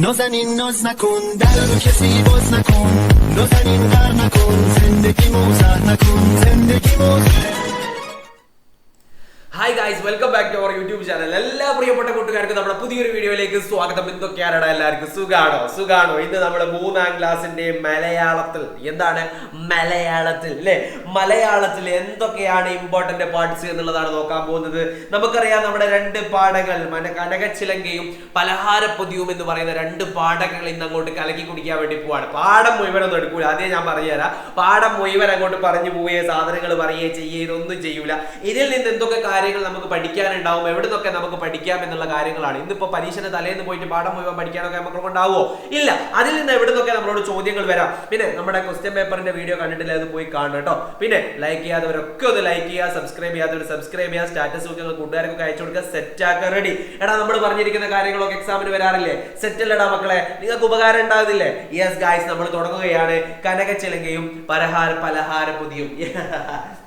نازنین ناز نکن در رو کسی باز نکن. نازنین غر نکن زندگی موزه نکن زندگی موزه hi guys welcome back to our YouTube channel എല്ലാ പ്രിയപ്പെട്ട കൂട്ടുകാർക്കും നമ്മുടെ പുതിയൊരു വീഡിയോയിലേക്ക് സ്വാഗതം. എന്തൊക്കെയാണ് എല്ലാവർക്കും? സുഖാണോ? സുഖാണോ? ഇന്ന് നമ്മൾ മൂന്നാം ക്ലാസ്സിന്റെ മലയാളത്തിൽ എന്താണ്? മലയാളത്തിൽ അല്ലെ? മലയാളത്തിൽ എന്തൊക്കെയാണ് ഇമ്പോർട്ടന്റ് പാർട്സ് എന്നുള്ളതാണ് നോക്കാൻ പോകുന്നത്. നമുക്കറിയാം നമ്മുടെ രണ്ട് പാഠങ്ങൾ മന കനകച്ചിലങ്കയും പലഹാരപ്പൊതിയും എന്ന് പറയുന്ന രണ്ട് പാഠങ്ങൾ ഇന്ന് അങ്ങോട്ട് കലക്കി കുടിക്കാൻ വേണ്ടി പോവാണ്. പാഠം മുഴുവനൊന്നും എടുക്കൂല. അതേ ഞാൻ പറഞ്ഞുതരാം. പാഠം മുഴുവൻ അങ്ങോട്ട് പറഞ്ഞു പോവുകയോ സാധനങ്ങൾ പറയുകയോ ചെയ്യുകയോ ഇതൊന്നും ചെയ്യൂല. ഇതിൽ നിന്ന് എന്തൊക്കെ കാര്യങ്ങൾ നമുക്ക് പഠിക്കാനുണ്ടാവും എവിടെ നിന്നൊക്കെ നമുക്ക് പഠിക്കാം എന്നുള്ള കാര്യങ്ങളാണ്. ഇന്നിപ്പോ പരീക്ഷയുടെ തലേന്ന് പോയിട്ട് പാഠം മുഴുവൻ പഠിക്കാനൊക്കെ നമുക്ക് കൊണ്ടാവോ ഇല്ല. അതിൽ നിന്ന് എവിടെ നിന്നൊക്കെ നമ്മളോട് ചോദ്യങ്ങൾ വരാം. പിന്നെ നമ്മുടെ ക്വസ്റ്റ്യൻ പേപ്പറിന്റെ വീഡിയോ കണ്ടിട്ടില്ല? അത് പോയി കാണും കേട്ടോ. പിന്നെ ലൈക്ക് ചെയ്യാത്തവരൊക്കെ ഒന്ന് ലൈക്ക് ചെയ്യുക സബ്സ്ക്രൈബ് ചെയ്യാത്തവർ സബ്സ്ക്രൈബ് ചെയ്യുക സ്റ്റാറ്റസ് നിങ്ങൾ കൂട്ടുകാർക്കൊക്കെ അയച്ചു കൊടുക്കുക സെറ്റ് ആക്കുക റെഡി എടാ നമ്മൾ പറഞ്ഞിരിക്കുന്ന കാര്യങ്ങളൊക്കെ എക്സാമിന് വരാറില്ലേ? സെറ്റ് അല്ലടാ മക്കളെ. നിങ്ങൾക്ക് ഉപകാരം ഉണ്ടാവില്ലേ യെസ് ഗായ്സ് നമ്മൾ തുടങ്ങുകയാണ്. കനകച്ചിലങ്കയും പലഹാര പലഹാര പുതിയും.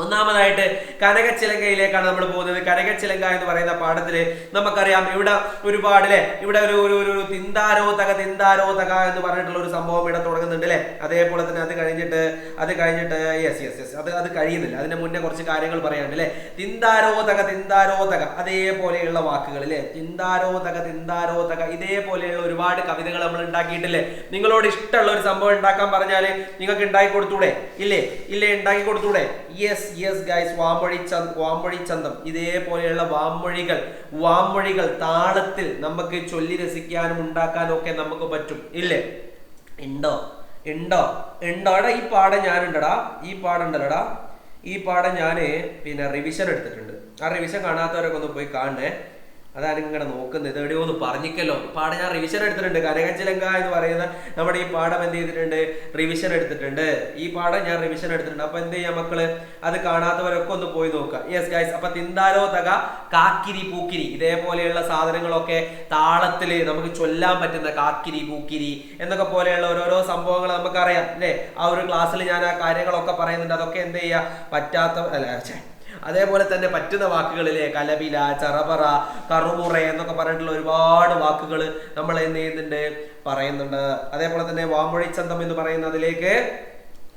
ഒന്നാമതായിട്ട് കനകച്ചിലങ്കയിലേക്കാണ് നമ്മൾ പോകുന്നത്. കനകച്ചിലങ്ക എന്ന് പറയുന്ന പാഠത്തിൽ നമുക്കറിയാം ഇവിടെ ഒരുപാട് അല്ലെ ഇവിടെ ഒരു ഒരു ഒരു തിന്താരോതക തിന്താരോതക എന്ന് പറഞ്ഞിട്ടുള്ള ഒരു സംഭവം ഇവിടെ തുടങ്ങുന്നുണ്ട് അല്ലെ അതേപോലെ തന്നെ അത് കഴിഞ്ഞിട്ട് അത് കഴിഞ്ഞിട്ട് യെസ് യെസ് യെസ് അത് അത് കഴിയുന്നില്ല. അതിന്റെ മുന്നേ കുറച്ച് കാര്യങ്ങൾ പറയാനുണ്ട് അല്ലെ തിന്താരോതക തിന്താരോതക അതേപോലെയുള്ള വാക്കുകൾ അല്ലെ തിന്താരോതക തിന്താരോതക ഇതേപോലെയുള്ള ഒരുപാട് കവിതകൾ നമ്മൾ ഉണ്ടാക്കിയിട്ടില്ലേ നിങ്ങളോട് ഇഷ്ടമുള്ള ഒരു സംഭവം ഉണ്ടാക്കാൻ പറഞ്ഞാൽ നിങ്ങൾക്ക് ഉണ്ടാക്കി കൊടുത്തൂടെ? ഇല്ലേ? ഇല്ലേ ഉണ്ടാക്കി കൊടുത്തൂടെ? യെസ് യെസ് ഗൈസ് വാമൊഴി ചന്ത വാമൊഴി ചന്തം. ഇതേപോലെയുള്ള വാമൊഴികൾ വാമൊഴികൾ താളത്തിൽ നമുക്ക് ചൊല്ലി രസിക്കാനും ഉണ്ടാക്കാനും ഒക്കെ നമുക്ക് പറ്റും. ഇല്ലേ? ഉണ്ടോ ഉണ്ടോ ഉണ്ടോ ഈ പാഠം ഞാനുണ്ടടാ. ഈ പാഠം ഉണ്ടല്ലോടാ. ഈ പാഠം ഞാൻ പിന്നെ റിവിഷൻ എടുത്തിട്ടുണ്ട്. ആ റിവിഷൻ കാണാത്തവരൊക്കെ ഒന്ന് പോയി കാണണേ. അതാണ് ഇങ്ങനെ നോക്കുന്നത്. എവിടെയോ ഒന്ന് പറഞ്ഞിക്കല്ലോ. പാഠം ഞാൻ റിവിഷൻ എടുത്തിട്ടുണ്ട്. കനകച്ചിലങ്ക എന്ന് പറയുന്ന നമ്മുടെ ഈ പാഠം എന്ത് ചെയ്തിട്ടുണ്ട്? റിവിഷൻ എടുത്തിട്ടുണ്ട്. ഈ പാഠം ഞാൻ റിവിഷൻ എടുത്തിട്ടുണ്ട്. അപ്പൊ എന്ത് ചെയ്യാം മക്കൾ? അത് കാണാത്തവരൊക്കെ ഒന്ന് പോയി നോക്കുക. യെസ് ഗൈസ് അപ്പൊ തിന്താലോ തക കാക്കിരി പൂക്കിരി. ഇതേപോലെയുള്ള സാധനങ്ങളൊക്കെ താളത്തിൽ നമുക്ക് ചൊല്ലാൻ പറ്റുന്ന കാക്കിരി പൂക്കിരി എന്നൊക്കെ പോലെയുള്ള ഓരോരോ സംഭവങ്ങൾ നമുക്കറിയാം. അല്ലേ? ആ ഒരു ക്ലാസ്സിൽ ഞാൻ ആ കാര്യങ്ങളൊക്കെ പറയുന്നുണ്ട്. അതൊക്കെ എന്ത് ചെയ്യുക? പറ്റാത്ത അല്ല അതേപോലെ തന്നെ പറ്റുന്ന വാക്കുകളിലെ കലബില ചറപറ കറുമുറ എന്നൊക്കെ പറഞ്ഞിട്ടുള്ള ഒരുപാട് വാക്കുകൾ നമ്മൾ എന്ത് ചെയ്യുന്നുണ്ട്? പറയുന്നുണ്ട്. അതേപോലെ തന്നെ വാമൊഴിച്ചന്തം എന്ന് പറയുന്നതിലേക്ക്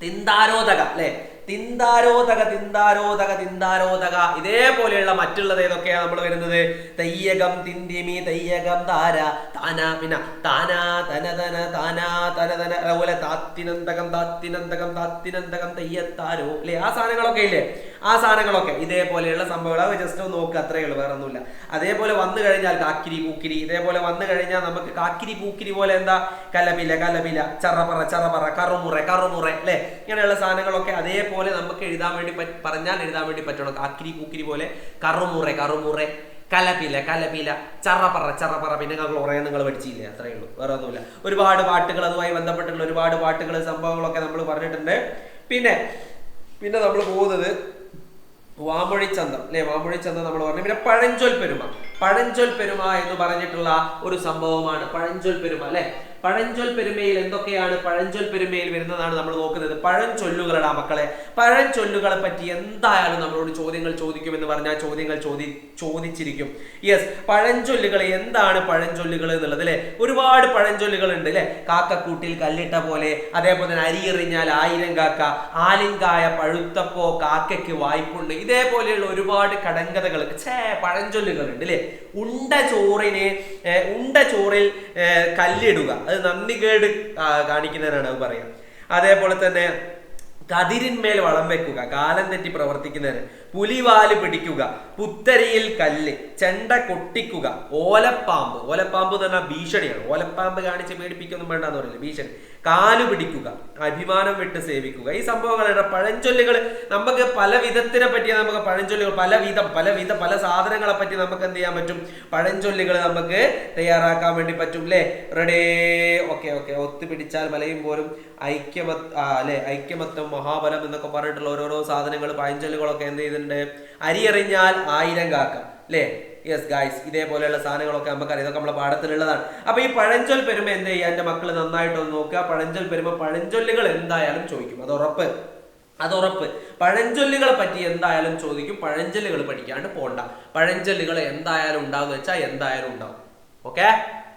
തിന്താരോധക അല്ലെ? തിന്താരോധക തിന്താരോധക തിന്താരോധക. ഇതേപോലെയുള്ള മറ്റുള്ളത് ഏതൊക്കെയാണ് നമ്മൾ വരുന്നത്? തയ്യകം തിന്തിമി തയ്യകം താര താന പിന്നെ താനാ തന തന താന തന തന അതുപോലെ താത്തിനന്തകം താത്തിനന്തകം താത്തിനന്തകം തയ്യത്താരോ. അല്ലെ? ആ സാധനങ്ങളൊക്കെ ഇല്ലേ? ആ സാധനങ്ങളൊക്കെ. ഇതേപോലെയുള്ള സംഭവങ്ങൾ ജസ്റ്റ് ഒന്ന് നോക്കുക അത്രയേ ഉള്ളൂ. വേറെ ഒന്നുമില്ല. അതേപോലെ വന്നു കഴിഞ്ഞാൽ കാക്കിരി പൂക്കിരി. ഇതേപോലെ വന്നു കഴിഞ്ഞാൽ നമുക്ക് കാക്കിരി പൂക്കിരി പോലെ എന്താ? കലപില കലപില. ചറപറ ചറപറ കറുമുറ കറുമുറ. അല്ലെ? ഇങ്ങനെയുള്ള സാധനങ്ങളൊക്കെ അതേപോലെ നമുക്ക് എഴുതാൻ വേണ്ടി പറഞ്ഞാൽ എഴുതാൻ വേണ്ടി പറ്റണം. കാക്കിരി കൂക്കിരി പോലെ കറുമുറെ കറുമുറെ. കലപില കലപില. ചറപ്പറ ചറപ്പറ പിന്നെ നിങ്ങൾ കുറേ നിങ്ങൾ പഠിച്ചില്ലേ? അത്രയേ ഉള്ളൂ. വേറെ ഒന്നുമില്ല. ഒരുപാട് പാട്ടുകൾ അതുമായി ബന്ധപ്പെട്ടിട്ടുള്ള ഒരുപാട് പാട്ടുകൾ സംഭവങ്ങളൊക്കെ നമ്മൾ പറഞ്ഞിട്ടുണ്ട്. പിന്നെ പിന്നെ നമ്മൾ പോകുന്നത് വാമൊഴിച്ചന്തം. അല്ലെ? വാമൊഴിച്ചന്തം നമ്മൾ പറഞ്ഞു. പിന്നെ പഴഞ്ചൊൽ പെരുമ. പഴഞ്ചൊൽ പെരുമ എന്ന് പറഞ്ഞിട്ടുള്ള ഒരു സംഭവമാണ് പഴഞ്ചൊൽ പെരുമ അല്ലെ? പഴഞ്ചൊൽ പെരുമയിൽ എന്തൊക്കെയാണ് പഴഞ്ചൊൽ പെരുമയിൽ വരുന്നതാണ് നമ്മൾ നോക്കുന്നത്? പഴഞ്ചൊല്ലുകളടാ മക്കളെ. പഴഞ്ചൊല്ലുകളെ പറ്റി എന്തായാലും നമ്മളോട് ചോദ്യങ്ങൾ ചോദിക്കുമെന്ന് പറഞ്ഞാൽ ചോദ്യങ്ങൾ ചോദി ചോദിച്ചിരിക്കും. യെസ് പഴഞ്ചൊല്ലുകൾ എന്താണ് പഴഞ്ചൊല്ലുകൾ എന്നുള്ളത് അല്ലെ ഒരുപാട് പഴഞ്ചൊല്ലുകൾ ഉണ്ട് അല്ലെ കാക്കക്കൂട്ടിൽ കല്ലിട്ട പോലെ അതേപോലെ തന്നെ അരിയെറിഞ്ഞാൽ ആയിരം കാക്ക ആലിങ്കായ പഴുത്തപ്പോ കാക്കയ്ക്ക് വായ്പുണ്ട്. ഇതേപോലെയുള്ള ഒരുപാട് കടങ്കഥകൾ ഛേ പഴഞ്ചൊല്ലുകൾ ഉണ്ട് അല്ലെ ഉണ്ട ചോറിന് ഉണ്ട ചോറിൽ കല്ലിടുക. അത് നന്ദികേട് കേട് കാണിക്കുന്നതിനാണ് അത് പറയാം. അതേപോലെ തന്നെ കതിരിന്മേൽ വളം വെക്കുക കാലം തെറ്റി പ്രവർത്തിക്കുന്നതിന് പുലിവാൽ പിടിക്കുക പുത്തരിയിൽ കല്ല് ചെണ്ട കൊട്ടിക്കുക ഓലപ്പാമ്പ്. ഓലപ്പാമ്പ് എന്ന് പറഞ്ഞാൽ ഭീഷണിയാണ്. ഓലപ്പാമ്പ് കാണിച്ച് പേടിപ്പിക്കൊന്നും വേണ്ടെന്ന് പറയില്ല ഭീഷണി. കാലു പിടിക്കുക അഭിമാനം വിട്ട് സേവിക്കുക. ഈ സംഭവങ്ങളുടെ പഴഞ്ചൊല്ലുകൾ. നമുക്ക് പല വിധത്തിനെ പറ്റി നമുക്ക് പഴഞ്ചൊല്ലുകൾ പല വിധം പല വിധ പല സാധനങ്ങളെ പറ്റി നമുക്ക് എന്ത് ചെയ്യാൻ പറ്റും? പഴഞ്ചൊല്ലുകൾ നമുക്ക് തയ്യാറാക്കാൻ വേണ്ടി പറ്റും അല്ലേ റെഡേ. Okay okay. ഒത്തുപിടിച്ചാൽ മലയും പോലും ഐക്യമത് അല്ലെ ഐക്യമത്വം മഹാബലം എന്നൊക്കെ പറഞ്ഞിട്ടുള്ള ഓരോരോ സാധനങ്ങൾ പഴഞ്ചൊല്ലുകളൊക്കെ എന്ത് ചെയ്തിട്ടുണ്ട് അരിയറിഞ്ഞാൽ ആയിരം കാക്ക അല്ലേ യെസ് ഗായ്സ് ഇതേപോലെയുള്ള സാധനങ്ങളൊക്കെ നമുക്കറിയാം ഇതൊക്കെ നമ്മുടെ പാഠത്തിലുള്ളതാണ്. അപ്പൊ ഈ പഴഞ്ചൊൽ പെരുമ എന്ത് ചെയ്യുക എന്റെ മക്കൾ നന്നായിട്ടൊന്ന് നോക്കുക. പഴഞ്ചൊൽ പെരുമ പഴഞ്ചൊല്ലുകൾ എന്തായാലും ചോദിക്കും. അത് ഉറപ്പ്. അത് ഉറപ്പ്. പഴഞ്ചൊല്ലുകളെ പറ്റി എന്തായാലും ചോദിക്കും. പഴഞ്ചൊല്ലുകൾ പഠിക്കാണ്ട് പോണ്ട. പഴഞ്ചൊല്ലുകൾ എന്തായാലും ഉണ്ടാവും വെച്ചാൽ എന്തായാലും ഉണ്ടാവും. ഓക്കെ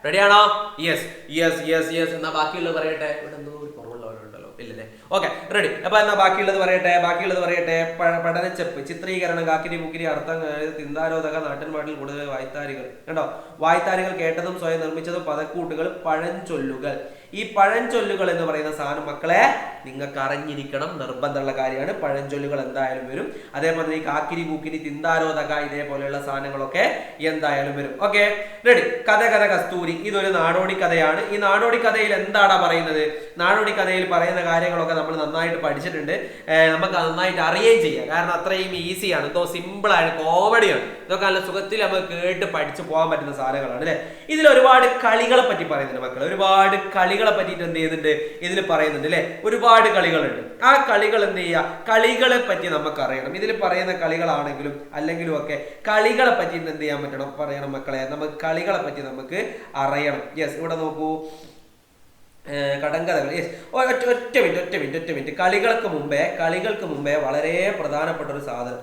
റെഡിയാണോ യെസ് യെസ് യെസ് യെസ് എന്നാ ബാക്കിയുള്ളത് പറയട്ടെ? ഇവിടെ എന്തോ ഒരു കുറവുള്ളവരുണ്ടല്ലോ ഇല്ലല്ലേ ഓക്കെ റെഡി അപ്പൊ എന്നാ ബാക്കിയുള്ളത് പറയട്ടെ ബാക്കിയുള്ളത് പറയട്ടെ. പഠനച്ചെപ്പ് ചിത്രീകരണം കാക്കിരി മുക്കിരി അർത്ഥം തിന്താരോധക നാട്ടിൻപാട്ടിൽ കൂടുതൽ വായ്ത്താരികൾ. കണ്ടോ? വായ്ത്താരികൾ കേട്ടതും സ്വയം നിർമ്മിച്ചതും പദക്കൂട്ടുകൾ പഴഞ്ചൊല്ലുകൾ. ഈ പഴഞ്ചൊല്ലുകൾ എന്ന് പറയുന്ന സാധനം മക്കളെ നിങ്ങൾക്ക് അറിഞ്ഞിരിക്കണം. നിർബന്ധമുള്ള കാര്യമാണ്. പഴഞ്ചൊല്ലുകൾ എന്തായാലും വരും. അതേപോലെ ഈ കാക്കിരി കൂക്കിരി തിന്താരോധക ഇതേപോലെയുള്ള സാധനങ്ങളൊക്കെ എന്തായാലും വരും. ഓക്കെ റെഡി കഥ കഥ കസ്തൂരി. ഇതൊരു നാടോടി കഥയാണ് ഈ നാടോടി കഥയിൽ എന്താണ് പറയുന്നത്? നാടോടി കഥയിൽ പറയുന്ന കാര്യങ്ങളൊക്കെ നമ്മൾ നന്നായിട്ട് പഠിച്ചിട്ടുണ്ട്. നമുക്ക് നന്നായിട്ട് അറിയുകയും ചെയ്യാം. കാരണം അത്രയും ഈസിയാണ്. എന്തോ സിമ്പിളാണ് കോമഡിയാണ്. ഇതൊക്കെ നല്ല സുഖത്തിൽ നമുക്ക് കേട്ട് പഠിച്ചു പോകാൻ പറ്റുന്ന സാധനങ്ങളാണ് അല്ലെ? ഇതിൽ ഒരുപാട് കളികളെ പറ്റി പറയുന്നുണ്ട് മക്കൾ ഒരുപാട് കളികളെ പറ്റിയിട്ട് എന്ത് ചെയ്യുന്നുണ്ട്? ഇതിൽ പറയുന്നുണ്ട് അല്ലെ? ഒരുപാട് കളികളുണ്ട്. ആ കളികൾ എന്ത് ചെയ്യുക? കളികളെ പറ്റി നമുക്ക് അറിയണം ഇതിൽ പറയുന്ന കളികളാണെങ്കിലും അല്ലെങ്കിലും ഒക്കെ കളികളെ പറ്റിയിട്ട് എന്ത് ചെയ്യാൻ പറ്റണം? പറയണം മക്കളെ. നമുക്ക് കളികളെ പറ്റി നമുക്ക് അറിയണം. യെസ് ഇവിടെ നോക്കൂ. കടങ്കഥകൾ. യെസ് ഒറ്റ ഒറ്റ മിനിറ്റ് ഒറ്റ മിനിറ്റ് ഒറ്റ മിനിറ്റ്. കളികൾക്ക് മുമ്പേ കളികൾക്ക് മുമ്പേ വളരെ പ്രധാനപ്പെട്ട ഒരു സാധനം.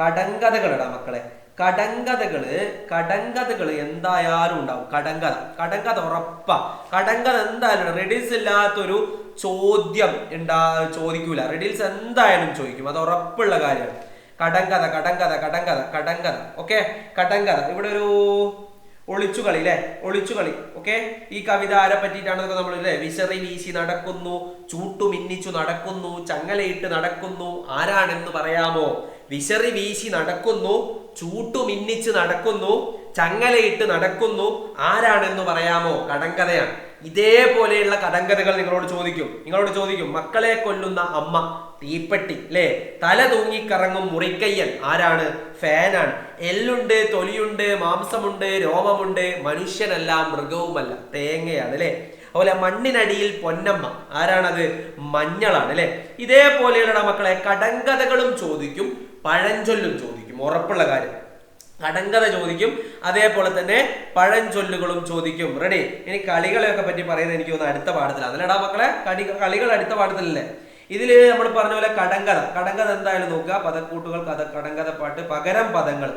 കടങ്കഥകളടാ മക്കളെ. കടങ്കഥകൾ കടങ്കഥകൾ എന്തായാലും ഉണ്ടാവും. കടങ്കഥ. കടങ്കഥ ഉറപ്പാ. കടങ്കഥ എന്തായാലും റെഡിൽസ് ഇല്ലാത്തൊരു ചോദ്യം ഉണ്ടാ ചോദിക്കൂല. റെഡിൽസ് എന്തായാലും ചോദിക്കും. അത് ഉറപ്പുള്ള കാര്യമാണ്. കടങ്കഥ കടങ്കഥ കടങ്കഥ കടങ്കഥ. ഓക്കെ കടങ്കഥ. ഇവിടെ ഒരു ഒളിച്ചുകളി അല്ലെ ഒളിച്ചുകളി. ഓക്കെ ഈ കവിത ആരെ പറ്റിയിട്ടാണെന്നൊക്കെ നമ്മൾ അല്ലേ വിശറി വീശി നടക്കുന്നു ചൂട്ടു മിന്നിച്ചു നടക്കുന്നു ചങ്ങലയിട്ട് നടക്കുന്നു. ആരാണെന്ന് പറയാമോ? വിശറി വീശി നടക്കുന്നു ചൂട്ടുമിന്നിച്ച് നടക്കുന്നു ചങ്ങലയിട്ട് നടക്കുന്നു. ആരാണെന്ന് പറയാമോ? കടങ്കഥയാണ്. ഇതേപോലെയുള്ള കടങ്കഥകൾ നിങ്ങളോട് ചോദിക്കും. നിങ്ങളോട് ചോദിക്കും മക്കളെ കൊല്ലുന്ന അമ്മ തീപ്പെട്ടി അല്ലേ തല തൂങ്ങിക്കറങ്ങും മുറിക്കയ്യൻ ആരാണ്? ഫാനാണ്. എല്ലുണ്ട് തൊലിയുണ്ട് മാംസമുണ്ട് രോമമുണ്ട് മനുഷ്യനല്ല മൃഗവുമല്ല തേങ്ങയാണ് അല്ലേ അതുപോലെ മണ്ണിനടിയിൽ പൊന്നമ്മ ആരാണത്? മഞ്ഞളാണ് അല്ലെ ഇതേപോലെയുള്ള മക്കളെ കടങ്കഥകളും ചോദിക്കും. പഴഞ്ചൊല്ലും ചോദിക്കും. ഉറപ്പുള്ള കാര്യം. കടങ്കഥ ചോദിക്കും. അതേപോലെ തന്നെ പഴഞ്ചൊല്ലുകളും ചോദിക്കും. റെഡി ഇനി കളികളെയൊക്കെ പറ്റി പറയുന്നത് എനിക്ക് തോന്നുന്നു അടുത്ത പാഠത്തിൽ അല്ലേടാ മക്കളെ? കളി കളികൾ അടുത്ത പാഠത്തിലല്ലേ? ഇതിൽ നമ്മൾ പറഞ്ഞ പോലെ കടങ്കഥ. കടങ്കഥ എന്തായാലും നോക്കുക. പദക്കൂട്ടുകൾ കഥ കടങ്കഥ പാട്ട് പകരം പദങ്ങൾ.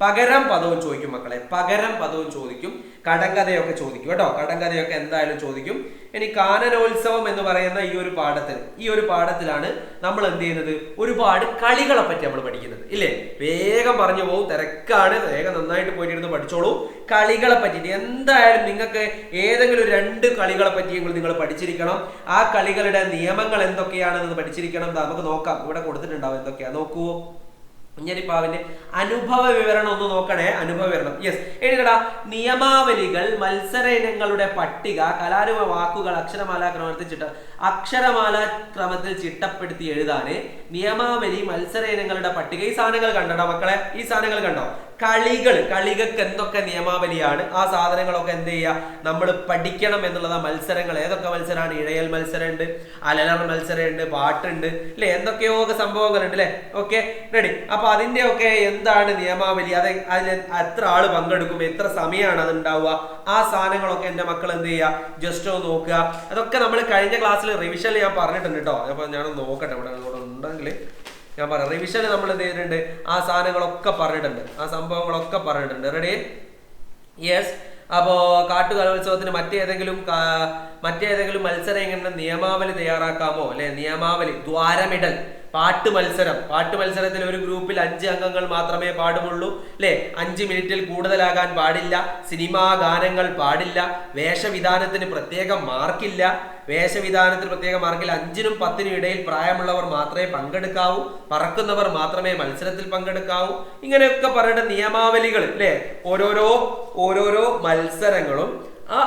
പകരം പദവും ചോദിക്കും മക്കളെ. പകരം പദവും ചോദിക്കും കടങ്കഥയൊക്കെ ചോദിക്കും കേട്ടോ. കടങ്കഥയൊക്കെ എന്തായാലും ചോദിക്കും. ഇനി കാനനോത്സവം എന്ന് പറയുന്ന ഈ ഒരു പാഠത്തിൽ ഈ ഒരു പാഠത്തിലാണ് നമ്മൾ എന്ത് ചെയ്യുന്നത്? ഒരുപാട് കളികളെ പറ്റി നമ്മൾ പഠിക്കുന്നത് ഇല്ലേ? വേഗം പറഞ്ഞു പോകും തിരക്കാണ്. വേഗം നന്നായിട്ട് പോയിട്ട് ഇരുന്ന് പഠിച്ചോളൂ. കളികളെ പറ്റിയിട്ട് എന്തായാലും നിങ്ങൾക്ക് ഏതെങ്കിലും രണ്ട് കളികളെ പറ്റിയെങ്കിലും നിങ്ങൾ പഠിച്ചിരിക്കണം. ആ കളികളുടെ നിയമങ്ങൾ എന്തൊക്കെയാണെന്ന് പഠിച്ചിരിക്കണം. നമുക്ക് നോക്കാം. ഇവിടെ കൊടുത്തിട്ടുണ്ടാവും എന്തൊക്കെയാ? നോക്കൂ കുഞ്ഞരിപ്പാവിന്റെ അനുഭവ വിവരണം ഒന്ന് നോക്കണേ. അനുഭവ വിവരണം. യെസ് എഴുതടാ. നിയമാവലികൾ മത്സര ഇനങ്ങളുടെ പട്ടിക കലാരൂപ വാക്കുകൾ അക്ഷരമാല ക്രമത്തിൽ ചിട്ട അക്ഷരമാല ക്രമത്തിൽ ചിട്ടപ്പെടുത്തി എഴുതാന് നിയമാവലി മത്സര ഇനങ്ങളുടെ പട്ടിക. ഈ സാധനങ്ങൾ കണ്ടോ മക്കളെ? ഈ സാധനങ്ങൾ കണ്ടോ? കളികൾ കളികൾക്ക് എന്തൊക്കെ നിയമാവലിയാണ് ആ സാധനങ്ങളൊക്കെ എന്ത് ചെയ്യുക നമ്മൾ പഠിക്കണം എന്നുള്ളത് മത്സരങ്ങൾ. ഏതൊക്കെ മത്സരമാണ്? ഇഴയൽ മത്സരമുണ്ട് അലലർ മത്സരമുണ്ട് പാട്ടുണ്ട് അല്ലെ? എന്തൊക്കെയോ ഒക്കെ സംഭവങ്ങളുണ്ട് അല്ലെ? Okay ready. അപ്പൊ അതിന്റെ ഒക്കെ എന്താണ് നിയമാവലി? അത് അതിൽ എത്ര ആൾ പങ്കെടുക്കും? എത്ര സമയമാണ് അത് ഉണ്ടാവുക ആ സാധനങ്ങളൊക്കെ എന്റെ മക്കൾ എന്ത് ചെയ്യുക ജസ്റ്റ് ഒന്ന് നോക്കുക. അതൊക്കെ നമ്മൾ കഴിഞ്ഞ ക്ലാസ്സിൽ റിവിഷനിൽ ഞാൻ പറഞ്ഞിട്ടുണ്ട് കേട്ടോ. അപ്പൊ ഞാനൊന്ന് നോക്കട്ടെ. ഇവിടെ ഉണ്ടെങ്കിൽ ഞാൻ പറയാം റിവിഷൻ നമ്മൾ എന്ത് ചെയ്തിട്ടുണ്ട്? ആ സാധനങ്ങളൊക്കെ പറഞ്ഞിട്ടുണ്ട്. ആ സംഭവങ്ങളൊക്കെ പറഞ്ഞിട്ടുണ്ട്. റെഡി യെസ് അപ്പോ കാട്ടുകലോത്സവത്തിന് മറ്റേതെങ്കിലും മറ്റേതെങ്കിലും മത്സരം എങ്ങനെ നിയമാവലി തയ്യാറാക്കാമോ? അല്ലെ? നിയമാവലി ദ്വാരമിടൽ പാട്ട് മത്സരം. പാട്ട് മത്സരത്തിൽ ഒരു ഗ്രൂപ്പിൽ അഞ്ച് അംഗങ്ങൾ മാത്രമേ പാടുമുള്ളൂ അല്ലെ? അഞ്ച് മിനിറ്റിൽ കൂടുതലാകാൻ പാടില്ല സിനിമാ ഗാനങ്ങൾ പാടില്ല വേഷവിധാനത്തിന് പ്രത്യേക മാർക്കില്ല. വേഷവിധാനത്തിന് പ്രത്യേക മാർക്കിൽ അഞ്ചിനും പത്തിനും ഇടയിൽ പ്രായമുള്ളവർ മാത്രമേ പങ്കെടുക്കാവൂ പറക്കുന്നവർ മാത്രമേ മത്സരത്തിൽ പങ്കെടുക്കാവൂ. ഇങ്ങനെയൊക്കെ പറയേണ്ട നിയമാവലികൾ അല്ലെ? ഓരോരോ ഓരോരോ മത്സരങ്ങളും ആ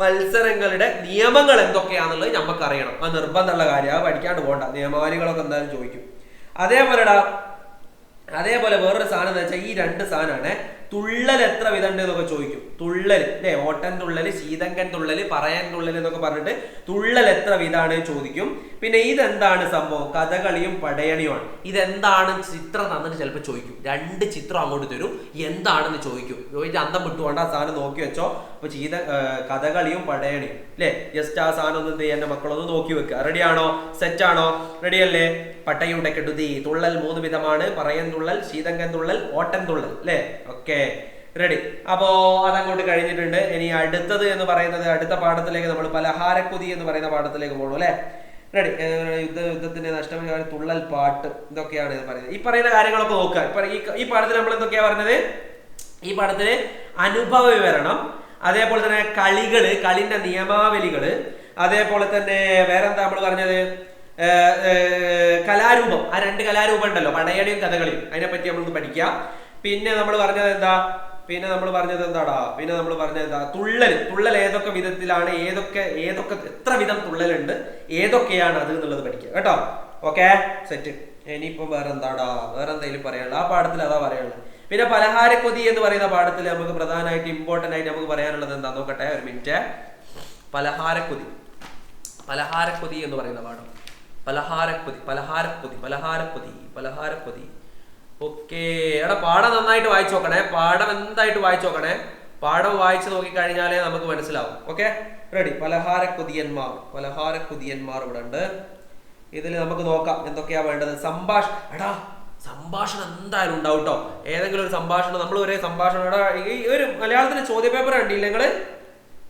മത്സരങ്ങളുടെ നിയമങ്ങൾ എന്തൊക്കെയാണെന്നുള്ളത് നമുക്ക് അറിയണം അത് നിർബന്ധമുള്ള കാര്യം അത് പഠിക്കാണ്ട് പോകണ്ട. നിയമാവലികളൊക്കെ എന്തായാലും ചോദിക്കും. അതേപോലെടാ അതേപോലെ വേറൊരു സാധനം എന്ന് വെച്ചാൽ ഈ രണ്ട് സാധനമാണ് തുള്ളൽ എത്ര വിധം ഉണ്ട് എന്നൊക്കെ ചോദിക്കും. തുള്ളൽ അല്ലേ ഓട്ടൻ തുള്ളൽ ശീതങ്കൻ തുള്ളൽ പറയൻ തുള്ളൽ എന്നൊക്കെ പറഞ്ഞിട്ട് തുള്ളൽ എത്ര വിധാണ് ചോദിക്കും. പിന്നെ ഇതെന്താണ് സംഭവം? കഥകളിയും പടയണിയുമാണ്. ഇതെന്താണ് ചിത്രം തന്നിട്ട് ചിലപ്പോൾ ചോദിക്കും. രണ്ട് ചിത്രം അങ്ങോട്ട് തരും. എന്താണെന്ന് ചോദിക്കും. ചോദിച്ച് അന്തം വിട്ടുകൊണ്ട് ആ സാധനം നോക്കി വെച്ചോ. അപ്പൊ ചീത കഥകളിയും പടയണിയും. അല്ലേ ജസ്റ്റ് ആ സാധനം ഒന്ന് എന്ത് എന്റെ മക്കളൊന്ന് നോക്കി വെക്കുക റെഡിയാണോ സെറ്റാണോ റെഡിയല്ലേ പട്ടയുടെ കെടുതി തുള്ളൽ മൂന്ന് വിധമാണ്. പറയൻ തുള്ളൽ ശീതങ്കൻ തുള്ളൽ ഓട്ടൻ തുള്ളൽ. അല്ലേ ഓക്കെ റെഡി അപ്പോ അതങ്ങോട്ട് കഴിഞ്ഞിട്ടുണ്ട്. ഇനി അടുത്തത് എന്ന് പറയുന്നത് അടുത്ത പാഠത്തിലേക്ക് നമ്മൾ പലഹാരക്കുതി എന്ന് പറയുന്ന പാഠത്തിലേക്ക് പോകണം അല്ലെ റെഡി യുദ്ധ യുദ്ധത്തിന്റെ നഷ്ടപരിഹാരം തുള്ളൽ പാട്ട് ഇതൊക്കെയാണ് ഇത് പറയുന്നത്. ഈ പറയുന്ന കാര്യങ്ങളൊക്കെ നോക്കുക. ഇപ്പൊ ഈ പാഠത്തിൽ നമ്മൾ എന്തൊക്കെയാ പറഞ്ഞത്? ഈ പാഠത്തിൽ അനുഭവ വിവരണം അതേപോലെ തന്നെ കളികൾ കളിന്റെ നിയമാവലികൾ അതേപോലെ തന്നെ വേറെന്താ നമ്മൾ പറഞ്ഞത്? കലാരൂപം. ആ രണ്ട് കലാരൂപം ഉണ്ടല്ലോ പടയണിയും കഥകളിയും. അതിനെപ്പറ്റി നമ്മളൊന്ന് പഠിക്കാം. പിന്നെ നമ്മൾ പറഞ്ഞത് എന്താ? പിന്നെ നമ്മൾ പറഞ്ഞത് എന്താടാ? പിന്നെ നമ്മൾ പറഞ്ഞത് എന്താ? തുള്ളൽ തുള്ളൽ ഏതൊക്കെ വിധത്തിലാണ്? ഏതൊക്കെ ഏതൊക്കെ എത്ര വിധം തുള്ളലുണ്ട്? ഏതൊക്കെയാണ് അത് എന്നുള്ളത് പഠിക്കുക. കേട്ടോ? ഓക്കെ? സെറ്റ്. ഇനിയിപ്പോ വേറെ എന്താടാ വേറെ എന്തെങ്കിലും പറയാനുള്ളത്? ആ പാഠത്തിൽ അതാ പറയാനുള്ളത്. പിന്നെ പലഹാരക്കൊതി എന്ന് പറയുന്ന പാഠത്തിൽ നമുക്ക് പ്രധാനമായിട്ട് ഇമ്പോർട്ടന്റ് ആയിട്ട് നമുക്ക് പറയാനുള്ളത് എന്താ? നോക്കട്ടെ ഒരു മിനിറ്റ്. പലഹാരക്കൊതി. പലഹാരക്കൊതി എന്ന് പറയുന്ന പാഠം. പലഹാരക്കൊതി. പലഹാരക്കൊതി. പലഹാരക്കൊതി. പലഹാരക്കൊതി. ഓക്കെ. എടാ പാഠം നന്നായിട്ട് വായിച്ചു നോക്കണേ. പാഠം എന്തായിട്ട് വായിച്ചു നോക്കണേ? പാഠം വായിച്ചു നോക്കിക്കഴിഞ്ഞാലേ നമുക്ക് മനസ്സിലാവും. ഓക്കെ? റെഡി പലഹാര കുതിയന്മാർ. പലഹാര കുതിയന്മാർ ഇവിടെ ഉണ്ട്. ഇതിൽ നമുക്ക് നോക്കാം എന്തൊക്കെയാ വേണ്ടത്. സംഭാഷ എടാ സംഭാഷണം എന്തായാലും ഉണ്ടാവും കേട്ടോ ഏതെങ്കിലും ഒരു സംഭാഷണം നമ്മൾ ഒരേ സംഭാഷണം. എടാ ഈ ഒരു മലയാളത്തിന്റെ ചോദ്യ പേപ്പർ കണ്ടില്ല നിങ്ങൾ?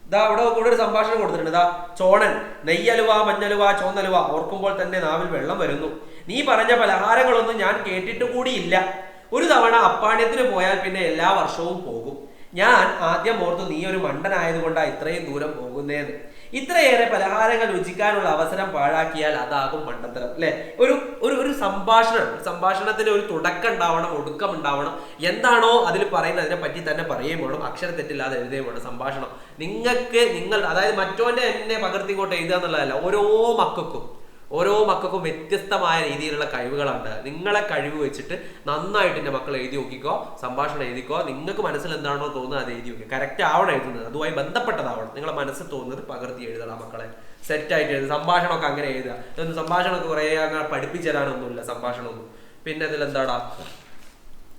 ഇതാ അവിടെ കൂടെ ഒരു സംഭാഷണം കൊടുത്തിട്ടുണ്ട്. ഇതാ ചോണൻ നെയ്യലുവ മഞ്ഞലുവ ചോന്നലുവ. ഓർക്കുമ്പോൾ തന്നെ നാവിൽ വെള്ളം വരുന്നു. നീ പറഞ്ഞ പലഹാരങ്ങളൊന്നും ഞാൻ കേട്ടിട്ട് കൂടിയില്ല. ഒരു തവണ അപ്പാണ്യത്തിന് പോയാൽ പിന്നെ എല്ലാ വർഷവും പോകും. ഞാൻ ആദ്യം ഓർത്തു നീ ഒരു മണ്ടനായതുകൊണ്ടാണ് ഇത്രയും ദൂരം പോകുന്നേന്ന്. ഇത്രയേറെ പലഹാരങ്ങൾ രുചിക്കാനുള്ള അവസരം പാഴാക്കിയാൽ അതാകും മണ്ടത്തരം അല്ലെ? ഒരു ഒരു ഒരു സംഭാഷണം സംഭാഷണത്തിന് ഒരു തുടക്കം ഉണ്ടാവണം ഒടുക്കം ഉണ്ടാവണം എന്താണോ അതിൽ പറയുന്നത് അതിനെ പറ്റി തന്നെ പറയുകയും വേണം. അക്ഷരത്തെറ്റില്ലാതെ എഴുതുകയും വേണം. സംഭാഷണം. നിങ്ങൾക്ക് നിങ്ങൾ അതായത് മറ്റോന്റെ എന്നെ പകർത്തിക്കോട്ടെ എഴുതുക എന്നുള്ളതല്ല ഓരോ മക്കൾക്കും. ഓരോ മക്കൾക്കും വ്യത്യസ്തമായ രീതിയിലുള്ള കഴിവുകളാണ്. നിങ്ങളെ കഴിവ് വെച്ചിട്ട് നന്നായിട്ട് എന്റെ മക്കൾ എഴുതി നോക്കിക്കോ സംഭാഷണം എഴുതിക്കോ. നിങ്ങൾക്ക് മനസ്സിൽ എന്താണോ തോന്നുന്നത് അത് എഴുതി നോക്കി കറക്റ്റ് ആവണം എഴുതുന്നത്. അതുമായി ബന്ധപ്പെട്ടതാവണം. നിങ്ങളെ മനസ്സിൽ തോന്നുന്നത് പകർത്തി എഴുതണം മക്കളെ. സെറ്റായിട്ട് എഴുതുക. സംഭാഷണമൊക്കെ അങ്ങനെ എഴുതുക. ഇതൊന്നും സംഭാഷണമൊക്കെ കുറേ അങ്ങനെ പഠിപ്പിച്ചു തരാനൊന്നുമില്ല സംഭാഷണമൊന്നും. പിന്നെ ഇതിലെന്താടാ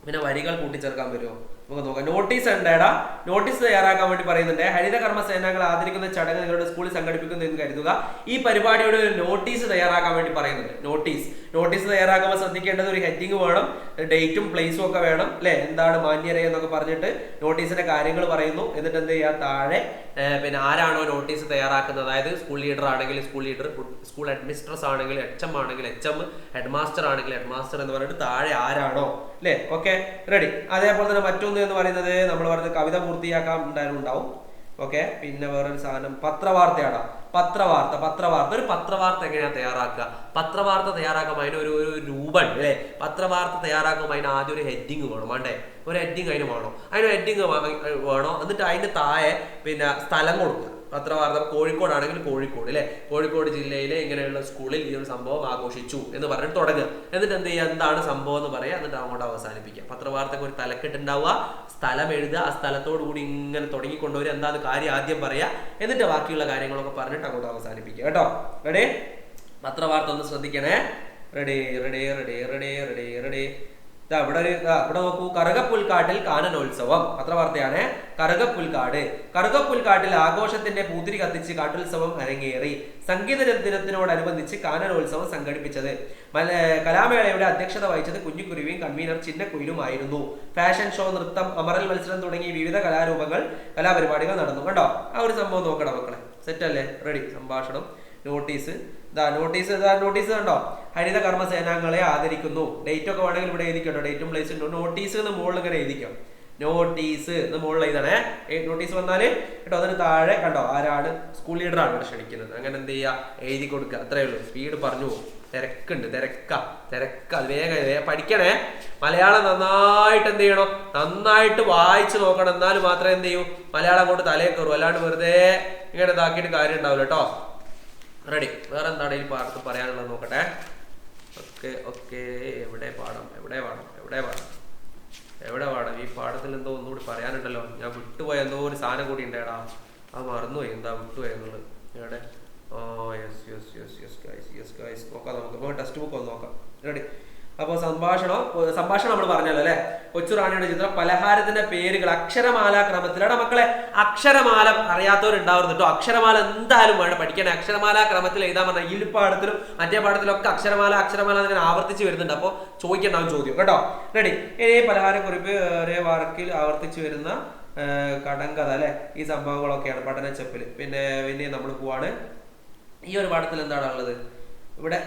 പിന്നെ വരികൾ കൂട്ടിച്ചേർക്കാൻ പറ്റുമോ നമുക്ക് നോക്കാം. നോട്ടീസ് ഉണ്ടേടാ. നോട്ടീസ് തയ്യാറാക്കാൻ വേണ്ടി പറയുന്നുണ്ട്. ഹരിതകർമ്മ സേനകൾ ആദരിക്കുന്ന ചടങ്ങ് നിങ്ങളുടെ സ്കൂളിൽ സംഘടിപ്പിക്കുന്നു എന്ന് കരുതുക. ഈ പരിപാടിയുടെ ഒരു നോട്ടീസ് തയ്യാറാക്കാൻ വേണ്ടി പറയുന്നുണ്ട്. നോട്ടീസ്. നോട്ടീസ് തയ്യാറാക്കുമ്പോൾ ശ്രദ്ധിക്കേണ്ടത് ഒരു ഹെഡിങ് വേണം ഡേറ്റും പ്ലേസും ഒക്കെ വേണം അല്ലെ? എന്താണ് മാന്യര എന്നൊക്കെ പറഞ്ഞിട്ട് നോട്ടീസിന്റെ കാര്യങ്ങൾ പറയുന്നു. എന്നിട്ട് എന്ത് ചെയ്യുക താഴെ പിന്നെ ആരാണോ നോട്ടീസ് തയ്യാറാക്കുന്നത്? അതായത് സ്കൂൾ ലീഡർ ആണെങ്കിൽ സ്കൂൾ ലീഡർ സ്കൂൾ അഡ്മിനിസ്ട്രസ് ആണെങ്കിൽ എച്ച് എം ആണെങ്കിൽ എച്ച് എം ഹെഡ് മാസ്റ്റർ ആണെങ്കിൽ ഹെഡ് മാസ്റ്റർ എന്ന് പറഞ്ഞിട്ട് താഴെ ആരാണോ അല്ലേ? Okay ready. അതേപോലെ തന്നെ മറ്റൊന്ന് എന്ന് പറയുന്നത് നമ്മൾ പറഞ്ഞ കവിത പൂർത്തിയാക്കാൻ എന്തായാലും ഉണ്ടാവും. ഓക്കെ പിന്നെ വേറൊരു സാധനം പത്രവാർത്തയാണ് പത്രവാർത്ത പത്രവാർത്ത. ഒരു പത്രവാർത്ത എങ്ങനെയാണ് തയ്യാറാക്കുക? പത്രവാർത്ത തയ്യാറാക്കുമ്പോൾ അതിന് ഒരു ഒരു രൂപം അല്ലേ? പത്രവാർത്ത തയ്യാറാക്കുമ്പോൾ അതിന് ആദ്യം ഒരു ഹെഡിങ് വേണം വേണ്ടേ? ഒരു ഹെഡിങ് അതിന് വേണം. അതിന് ഹെഡിങ് വേണോ? എന്നിട്ട് അതിന് താഴെ പിന്നെ സ്ഥലം കൊടുക്കുക. പത്രവാർത്ത കോഴിക്കോടാണെങ്കിൽ കോഴിക്കോട് അല്ലെ കോഴിക്കോട് ജില്ലയിലെ ഇങ്ങനെയുള്ള സ്കൂളിൽ ഈ ഒരു സംഭവം ആഘോഷിച്ചു എന്ന് പറഞ്ഞിട്ട് തുടങ്ങുക എന്നിട്ട് എന്ത് ചെയ്യുക? എന്താണ് സംഭവം എന്ന് പറയുക. എന്നിട്ട് അങ്ങോട്ട് അവസാനിപ്പിക്കുക. പത്രവാർത്തക്ക് ഒരു തലക്കെട്ടുണ്ടാവുക സ്ഥലം എഴുതുക. ആ സ്ഥലത്തോടു കൂടി ഇങ്ങനെ തുടങ്ങിക്കൊണ്ടുവരിക എന്താണ് കാര്യം ആദ്യം പറയുക. എന്നിട്ട് ബാക്കിയുള്ള കാര്യങ്ങളൊക്കെ പറഞ്ഞിട്ട് അങ്ങോട്ട് അവസാനിപ്പിക്കുക. കേട്ടോ? റെഡി പത്രവാർത്ത ഒന്ന് ശ്രദ്ധിക്കണേ. Ready ready ready ready ready ready ദാ ഇവിടെ ഒരു ഇവിടെ നോക്കൂ കറുകപ്പുൽക്കാട്ടിൽ കാനനോത്സവം. അത്ര വാർത്തയാണ്. കറുകപ്പുൽക്കാട്. കറുകപ്പുൽക്കാട്ടിൽ ആഘോഷത്തിന്റെ പൂത്തിരി കത്തിച്ച് കാട്ടുത്സവം അരങ്ങേറി. സംഗീത ദിനത്തിനോടനുബന്ധിച്ച് കാനനോത്സവം സംഘടിപ്പിച്ചത്. കലാമേളയുടെ അധ്യക്ഷത വഹിച്ചത് കുഞ്ഞുകുരുവിയും കൺവീനർ ചിന്നക്കുയിലുമായിരുന്നു. ഫാഷൻ ഷോ നൃത്തം അമറൽ മത്സരം തുടങ്ങി വിവിധ കലാരൂപങ്ങൾ കലാപരിപാടികൾ നടന്നു. കണ്ടോ? ആ ഒരു സംഭവം നോക്കണം മക്കളെ. സെറ്റ് അല്ലേ റെഡി. സംഭാഷണം നോട്ടീസ് ഇതാ നോട്ടീസ് ഇതാ നോട്ടീസ് കണ്ടോ? ഹരിത കർമ്മ സേനാംഗങ്ങളെ ആദരിക്കുന്നു. ഡേറ്റ് ഒക്കെ വേണമെങ്കിൽ ഇവിടെ എഴുതിക്കട്ടോ. ഡേറ്റും പ്ലേസും ഉണ്ടോ. നോട്ടീസ് എന്ന് മുകളിൽ ഇങ്ങനെ എഴുതിക്കാം. നോട്ടീസ് എന്ന് മുകളിൽ എഴുതണേ നോട്ടീസ് വന്നാൽ കേട്ടോ അതിന് താഴെ കണ്ടോ ആരാണ്? സ്കൂൾ ലീഡറാണ് ക്ഷണിക്കുന്നത്. അങ്ങനെ എന്ത് ചെയ്യുക എഴുതി കൊടുക്കുക. അത്രേ ഉള്ളൂ. സ്പീഡ് പറഞ്ഞു പോകും. തിരക്കുണ്ട് തിരക്ക തിരക്ക. അത് വേഗം പഠിക്കണേ. മലയാളം നന്നായിട്ട് എന്ത് ചെയ്യണം? നന്നായിട്ട് വായിച്ചു നോക്കണം. എന്നാൽ മാത്രമേ എന്ത് ചെയ്യൂ? മലയാളം കൊണ്ട് തലയിൽ കയറൂ. അല്ലാണ്ട് വെറുതെ ഇങ്ങനെ ഇതാക്കിയിട്ട് കാര്യം ഉണ്ടാവില്ല കേട്ടോ. റെഡി വേറെ എന്താണ് ഈ പാടത്ത് പറയാനുള്ളത് നോക്കട്ടെ? Okay okay. എവിടെ പാടം എവിടെ പാടം എവിടെ പാടം എവിടെ പാടം ഈ പാടത്തിൽ എന്തോ ഒന്നുകൂടി പറയാനുണ്ടല്ലോ. ഞാൻ വിട്ടുപോയ എന്തോ ഒരു സാധനം കൂടി ഉണ്ടേടാ. അത് മറന്നുപോയി. എന്താ വിട്ടുപോയ എന്നുള്ളത്? എവിടെ? ഓ yes yes yes yes guys yes guys നോക്കാം നമുക്ക്. നമുക്ക് ടെക്സ്റ്റ് ബുക്ക് ഒന്ന് നോക്കാം. റെഡി അപ്പോൾ സംഭാഷണം സംഭാഷണം നമ്മൾ പറഞ്ഞല്ലോ അല്ലെ? കൊച്ചുറാണിയുടെ ചിത്രം പലഹാരത്തിന്റെ പേരുകൾ അക്ഷരമാല ക്രമത്തിലാണ്. മക്കളെ അക്ഷരമാല അറിയാത്തവരുണ്ടാവുന്നുണ്ടോ അക്ഷരമാല എന്തായാലും വേണം പഠിക്കാൻ. അക്ഷരമാല ക്രമത്തിൽ എഴുതാൻ പറഞ്ഞാൽ ഈ പാഠത്തിലും മറ്റേ പാഠത്തിലൊക്കെ അക്ഷരമാല അക്ഷരമാല എന്നിങ്ങനെ ആവർത്തിച്ച് വരുന്നുണ്ട്. അപ്പോൾ ചോദിക്കണ്ടാവും ചോദ്യം. കേട്ടോ? റെഡി ഇനി പലഹാരക്കുറിപ്പ് ഒരേ വാർക്കിൽ ആവർത്തിച്ച് വരുന്ന കടങ്കഥ അല്ലെ? ഈ സംഭവങ്ങളൊക്കെയാണ് പഠനച്ചപ്പിൽ പിന്നെ പിന്നെ നമ്മൾ പോവാണ്. ഈ ഒരു പാഠത്തിൽ എന്താണ് ഉള്ളത്? ഇവിടെ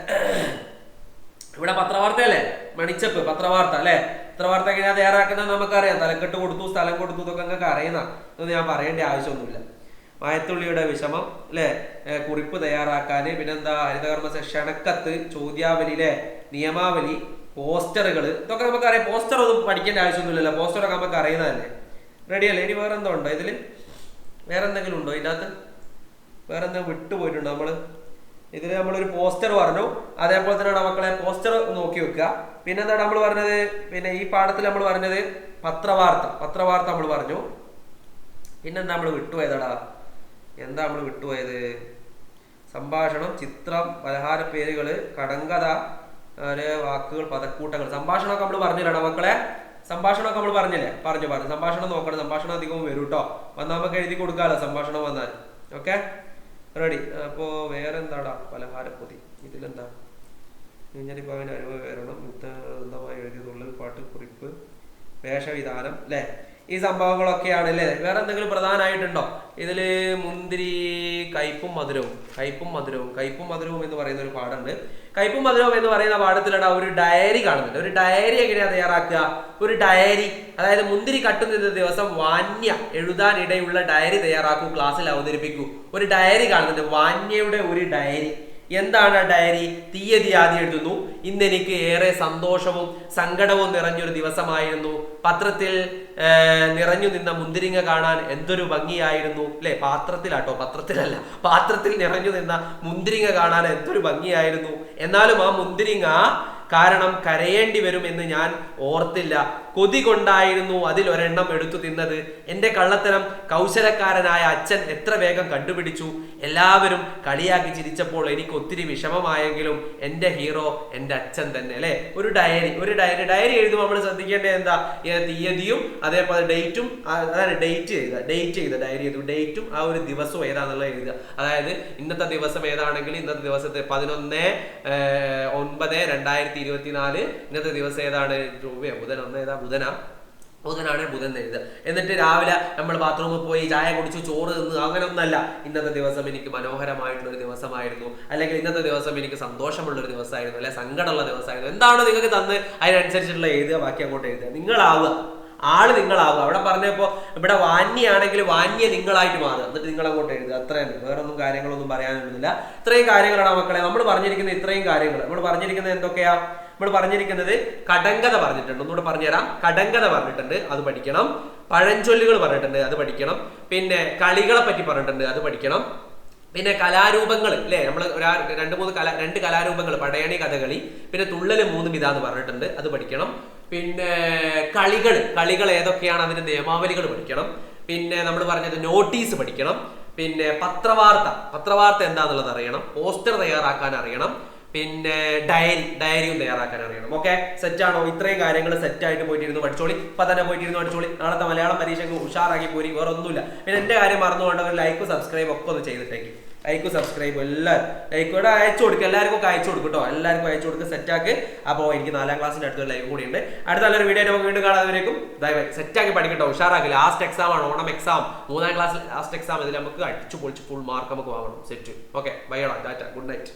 ഇവിടെ പത്രവാർത്തയല്ലേ മണിച്ചപ്പ് പത്രവാർത്ത അല്ലേ? പത്രവാർത്ത എങ്ങനെയാ തയ്യാറാക്കുന്നത് നമുക്കറിയാം. തലക്കെട്ട് കൊടുത്തു സ്ഥലം കൊടുത്തു ഇതൊക്കെ നിങ്ങൾക്ക് അറിയുന്ന ഇതൊന്നും ഞാൻ പറയേണ്ട ആവശ്യമൊന്നുമില്ല. മായത്തുള്ളിയുടെ വിഷമം അല്ലേ? കുറിപ്പ് തയ്യാറാക്കാൻ പിന്നെന്താ ഹരിതകർമ്മ ക്ഷണക്കത്ത് ചോദ്യാവലിയിലെ നിയമാവലി പോസ്റ്ററുകൾ ഇതൊക്കെ നമുക്കറിയാം. പോസ്റ്റർ ഒന്നും പഠിക്കേണ്ട ആവശ്യമൊന്നുമില്ലല്ലോ. പോസ്റ്ററൊക്കെ നമുക്ക് അറിയുന്നതല്ലേ. റെഡി അല്ലേ? ഇനി വേറെ എന്തോ ഉണ്ടോ ഇതിൽ വേറെ എന്തെങ്കിലും ഉണ്ടോ ഇതിനകത്ത്? വേറെ എന്തെങ്കിലും വിട്ടുപോയിട്ടുണ്ടോ നമ്മൾ? ഇതിൽ നമ്മളൊരു പോസ്റ്റർ പറഞ്ഞു. അതേപോലെ തന്നെയാണ് മക്കളെ പോസ്റ്റർ നോക്കി വെക്കുക. പിന്നെ എന്താണ് നമ്മൾ പറഞ്ഞത്? പിന്നെ ഈ പാഠത്തിൽ നമ്മൾ പറഞ്ഞത് പത്രവാർത്ത. പത്രവാർത്ത നമ്മൾ പറഞ്ഞു. പിന്നെന്താ നമ്മൾ വിട്ടുപോയതാടാ? എന്താ നമ്മൾ വിട്ടുപോയത്? സംഭാഷണം ചിത്രം പലഹാര പേരുകൾ കടങ്കഥ വാക്കുകൾ പദക്കൂട്ടങ്ങൾ. സംഭാഷണമൊക്കെ നമ്മൾ പറഞ്ഞില്ലടാ മക്കളെ. സംഭാഷണമൊക്കെ നമ്മൾ പറഞ്ഞില്ലേ? പറഞ്ഞു പറഞ്ഞു. സംഭാഷണം നോക്കണം. സംഭാഷണം അധികവും വരും കേട്ടോ വന്നാൽ നമുക്ക് എഴുതി കൊടുക്കാമല്ലോ സംഭാഷണം വന്നാൽ. ഓക്കെ? റെഡി. അപ്പോൾ വേറെ എന്താടാ പലഹാരപ്പൊതി? ഇതിലെന്താ? കുഞ്ഞരിപ്പാവിന് അനുഭവ വിവരണം യുദ്ധമായി എഴുതിയ തുള്ളൽ പാട്ട് കുറിപ്പ് വേഷവിധാനം അല്ലേ? ഈ സംഭവങ്ങളൊക്കെയാണ് അല്ലേ? വേറെ എന്തെങ്കിലും പ്രധാനമായിട്ടുണ്ടോ? ഇതിൽ മുന്തിരി കയ്പും മധുരവും കയ്പും മധുരവും കയ്പും മധുരവും എന്ന് പറയുന്ന ഒരു പാടുണ്ട്. കയ്പും മധുരവും എന്ന് പറയുന്ന പാഠത്തിലാണ് ഒരു ഡയറി കാണുന്നുണ്ട്. ഒരു ഡയറി എങ്ങനെയാണ് തയ്യാറാക്കുക? ഒരു ഡയറി അതായത് മുന്തിരി കട്ടുന്ന ദിവസം വാന്യ എഴുതാനിടയുള്ള ഡയറി തയ്യാറാക്കൂ ക്ലാസ്സിൽ അവതരിപ്പിക്കൂ. ഒരു ഡയറി കാണുന്നുണ്ട് വാന്യയുടെ ഒരു ഡയറി. എന്താണ് ഡയറി? തീയതി ആദ്യം എഴുതുന്നു. ഇന്ന് എനിക്ക് ഏറെ സന്തോഷവും സങ്കടവും നിറഞ്ഞൊരു ദിവസമായിരുന്നു. പത്രത്തിൽ നിറഞ്ഞു നിന്ന മുന്തിരിങ്ങ കാണാൻ എന്തൊരു ഭംഗിയായിരുന്നു. അല്ലെ പാത്രത്തിലാട്ടോ പത്രത്തിലല്ല. പാത്രത്തിൽ നിറഞ്ഞു നിന്ന മുന്തിരിങ്ങ കാണാൻ എന്തൊരു ഭംഗിയായിരുന്നു. എന്നാലും ആ മുന്തിരിങ്ങ കാരണം കരയേണ്ടി വരുമെന്ന് ഞാൻ ഓർത്തില്ല. കൊതി കൊണ്ടായിരുന്നു അതിൽ ഒരെണ്ണം എടുത്തു തിന്നത്. എന്റെ കള്ളത്തരം കൗശലക്കാരനായ അച്ഛൻ എത്ര വേഗം കണ്ടുപിടിച്ചു. എല്ലാവരും കളിയാക്കി ചിരിച്ചപ്പോൾ എനിക്ക് ഒത്തിരി വിഷമമായെങ്കിലും എന്റെ ഹീറോ എന്റെ അച്ഛൻ തന്നെ അല്ലെ? ഒരു ഡയറി ഒരു ഡയറി ഡയറി എഴുതുമ്പോൾ നമ്മൾ ശ്രദ്ധിക്കേണ്ടത് എന്താ? തീയതിയും അതേപോലെ ഡേറ്റും അതായത് ഡേറ്റ് ചെയ്ത ഡേറ്റ് ചെയ്ത ഡയറി എഴുതും ഡേറ്റും ആ ഒരു ദിവസവും ഏതാണെന്നുള്ളത് എഴുതുക. അതായത് ഇന്നത്തെ ദിവസം ഏതാണെങ്കിൽ ഇന്നത്തെ ദിവസത്തെ പതിനൊന്ന് ഒൻപത് രണ്ടായിരത്തി ഇരുപത്തിനാല് ഇന്നത്തെ ദിവസം ഏതാണ്? ബുധൻ ഒന്ന് ഏതാ? ബുധനാ? ബുധനാണ് ബുധൻ തരുന്നത് എന്നിട്ട് രാവിലെ നമ്മൾ ബാത്റൂമിൽ പോയി ചായ കുടിച്ചു ചോറ് തിന്ന് അങ്ങനെ ഒന്നല്ല ഇന്നത്തെ ദിവസം എനിക്ക് മനോഹരമായിട്ടുള്ള ഒരു ദിവസമായിരുന്നു. അല്ലെങ്കിൽ ഇന്നത്തെ ദിവസം എനിക്ക് സന്തോഷമുള്ള ഒരു ദിവസമായിരുന്നു. അല്ലെ? സങ്കടമുള്ള ദിവസമായിരുന്നു. എന്താണോ നിങ്ങൾക്ക് തന്ന്? അതിനനുസരിച്ചിട്ടുള്ള എഴുതുക ബാക്കി അങ്ങോട്ട് എഴുതുക. നിങ്ങളാവുക. ആൾ നിങ്ങളാവുക അവിടെ പറഞ്ഞപ്പോ ഇവിടെ വാന്യാണെങ്കിൽ വാന്യ നിങ്ങളായിട്ട് മാറുക. എന്നിട്ട് നിങ്ങൾ അങ്ങോട്ട് എഴുതുക അത്രയാണ് വേറൊന്നും വേറെ കാര്യങ്ങളൊന്നും പറയാനൊന്നുമില്ല. ഇത്രയും കാര്യങ്ങളാണ് മക്കളെ. നമ്മൾ പറഞ്ഞിരിക്കുന്ന ഇത്രയും കാര്യങ്ങൾ. നമ്മൾ പറഞ്ഞിരിക്കുന്നത് എന്തൊക്കെയാ? നമ്മൾ പറഞ്ഞിരിക്കുന്നത് കടങ്കത പറഞ്ഞിട്ടുണ്ട്. ഒന്നുകൂടെ പറഞ്ഞുതരാം. കടങ്കത പറഞ്ഞിട്ടുണ്ട്. അത് പഠിക്കണം. പഴഞ്ചൊല്ലുകൾ പറഞ്ഞിട്ടുണ്ട്. അത് പഠിക്കണം. പിന്നെ കളികളെ പറ്റി പറഞ്ഞിട്ടുണ്ട്. അത് പഠിക്കണം. പിന്നെ കലാരൂപങ്ങൾ അല്ലേ നമ്മൾ ഒരാ രണ്ട് മൂന്ന് കല രണ്ട് കലാരൂപങ്ങൾ. പടയണി കഥകളി പിന്നെ തുള്ളൽ മൂന്ന് വിധാന്ന് പറഞ്ഞിട്ടുണ്ട്. അത് പഠിക്കണം. പിന്നെ കളികൾ കളികൾ ഏതൊക്കെയാണ് അതിന്റെ നിയമാവലികൾ പഠിക്കണം. പിന്നെ നമ്മൾ പറഞ്ഞത് നോട്ടീസ് പഠിക്കണം. പിന്നെ പത്രവാർത്ത പത്രവാർത്ത എന്താന്നുള്ളത് അറിയണം. പോസ്റ്റർ തയ്യാറാക്കാൻ അറിയണം. പിന്നെ ഡയറി ഡയറിയും തയ്യാറാക്കാൻ അറിയണം. ഓക്കെ സെറ്റാണോ ഇത്രയും കാര്യങ്ങൾ സെറ്റായിട്ട് പോയിട്ടിരുന്നു പഠിച്ചോളി. ഇപ്പൊ തന്നെ പോയിട്ടിരുന്നു പഠിച്ചോളി. നാളത്തെ മലയാളം പരീക്ഷ ഉഷാറാക്കി പോരി. വേറെ ഒന്നുമില്ല പിന്നെ എന്റെ കാര്യം മറന്നുകൊണ്ട് ഒരു ലൈക്ക് സബ്സ്ക്രൈബ് ഒക്കെ ഒന്ന് ചെയ്തിട്ടേക്ക്. ലൈക്കും സബ്സ്ക്രൈബും എല്ലാവരും. ലൈക്ക് കൂടെ അയച്ചു കൊടുക്കുക എല്ലാവർക്കും ഒക്കെ അയച്ചു കൊടുക്കും കേട്ടോ എല്ലാവർക്കും അയച്ചു കൊടുക്കുക സെറ്റാക്ക് അപ്പോൾ എനിക്ക് നാലാം ക്ലാസ്സിന്റെ അടുത്തൊരു ലൈവ് കൂടി ഉണ്ട് അടുത്ത നല്ലൊരു വീഡിയോ നമുക്ക് വീണ്ടും കാണാതിരിക്കും ദയവായി സെറ്റാക്കി പഠിക്കട്ടോ. ഉഷാറാക്കി. ലാസ്റ്റ് എക്സാം ആണ്. ഓണം എക്സാം മൂന്നാം ക്ലാസ് ലാസ്റ്റ് എക്സാം ഇതിൽ നമുക്ക് അടിച്ചു പൊളിച്ച് ഫുൾ മാർക്ക് നമുക്ക് വാങ്ങണം. സെറ്റ് ഓക്കെ ബൈ ഡാറ്റ ഗുഡ് നൈറ്റ്